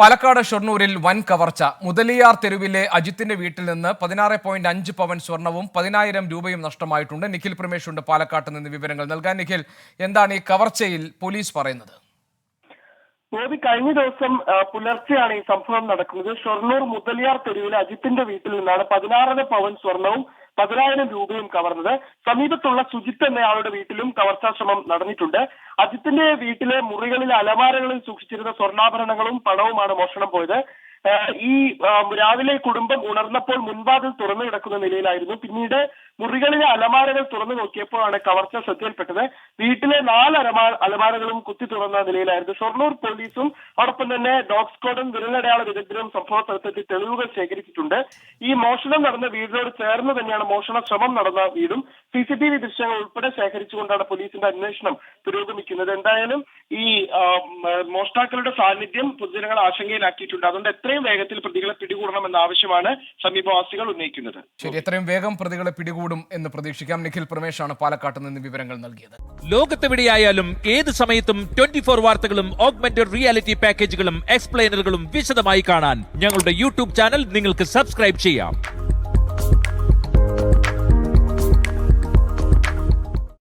പാലക്കാട് ഷൊർണൂരിൽ വൻ കവർച്ച. മുതലിയാർ തെരുവിലെ അജിത്തിന്റെ വീട്ടിൽ നിന്ന് പതിനാറ് പോയിന്റ് അഞ്ച് പവൻ സ്വർണവും പതിനായിരം രൂപയും നഷ്ടമായിട്ടുണ്ട്. നിഖിൽ പ്രമേഷ് ഉണ്ട് പാലക്കാട്ട് നിന്ന് വിവരങ്ങൾ നൽകാൻ. നിഖിൽ എന്താണ് ഈ കവർച്ചയിൽ പോലീസ് പറയുന്നത്? ഗോപി കഴിഞ്ഞ ദിവസം പുലർച്ചെയാണ് ഈ സംഭവം നടക്കുന്നത്. ഷൊർണൂർ മുതലിയാർ തെരുവിലെ അജിത്തിന്റെ വീട്ടിൽ നിന്നാണ് പതിനാറര പവൻ സ്വർണവും പതിനായിരം രൂപയും കവർന്നത്. സമീപത്തുള്ള സുജിത്ത് എന്നയാളുടെ വീട്ടിലും കവർച്ചാശ്രമം നടന്നിട്ടുണ്ട്. അജിത്തിന്റെ വീട്ടിലെ മുറികളിലെ അലമാരകളിൽ സൂക്ഷിച്ചിരുന്ന സ്വർണാഭരണങ്ങളും പണവുമാണ് മോഷണം പോയത്. ഈ രാവിലെ കുടുംബം ഉണർന്നപ്പോൾ മുൻവാതിൽ തുറന്നു കിടക്കുന്ന നിലയിലായിരുന്നു. പിന്നീട് മുറികളിലെ അലമാരകൾ തുറന്നു നോക്കിയപ്പോഴാണ് കവർച്ച ശ്രദ്ധയിൽപ്പെട്ടത്. വീട്ടിലെ നാല് അലമാ അലമാരകളും കുത്തി തുറന്ന നിലയിലായിരുന്നു. ഷൊർണൂർ പോലീസും അതോടൊപ്പം തന്നെ ഡോഗ് സ്ക്വാഡും വിരലടയാള വിദഗ്ധരും സംഭവ സ്ഥലത്തെത്തി തെളിവുകൾ ശേഖരിച്ചിട്ടുണ്ട്. ഈ മോഷണം നടന്ന വീടിനോട് ചേർന്ന് തന്നെയാണ് മോഷണ ശ്രമം നടന്ന വീടും. സി സി ടി വി ദൃശ്യങ്ങൾ ഉൾപ്പെടെ ശേഖരിച്ചുകൊണ്ടാണ് പോലീസിന്റെ അന്വേഷണം പുരോഗമിക്കുന്നത്. എന്തായാലും ഈ മോഷ്ടാക്കളുടെ സാന്നിധ്യം പൊതുജനങ്ങളെ ആശങ്കയിലാക്കിയിട്ടുണ്ട്. അതുകൊണ്ട് എത്രയും വേഗത്തിൽ പ്രതികളെ പിടികൂടണമെന്ന ആവശ്യമാണ് സമീപവാസികൾ ഉന്നയിക്കുന്നത്. ശരി എത്രയും വേഗം പ്രതികളെ പിടികൂടും എന്ന് പ്രതീക്ഷിക്കാം. നിഖിൽ പ്രമേഷാണ് പാലക്കാട്ട് നിന്ന് വിവരങ്ങൾ നൽകിയത്. ലോകത്തെവിടെയായാലും ഏത് സമയത്തും ട്വന്റി ഫോർ വാർത്തകളും ഓഗ്മെന്റഡ് റിയാലിറ്റി പാക്കേജുകളും എക്സ്പ്ലെയിനറുകളും വിശദമായി കാണാൻ ഞങ്ങളുടെ യൂട്യൂബ് ചാനൽ നിങ്ങൾക്ക് സബ്സ്ക്രൈബ് ചെയ്യാം.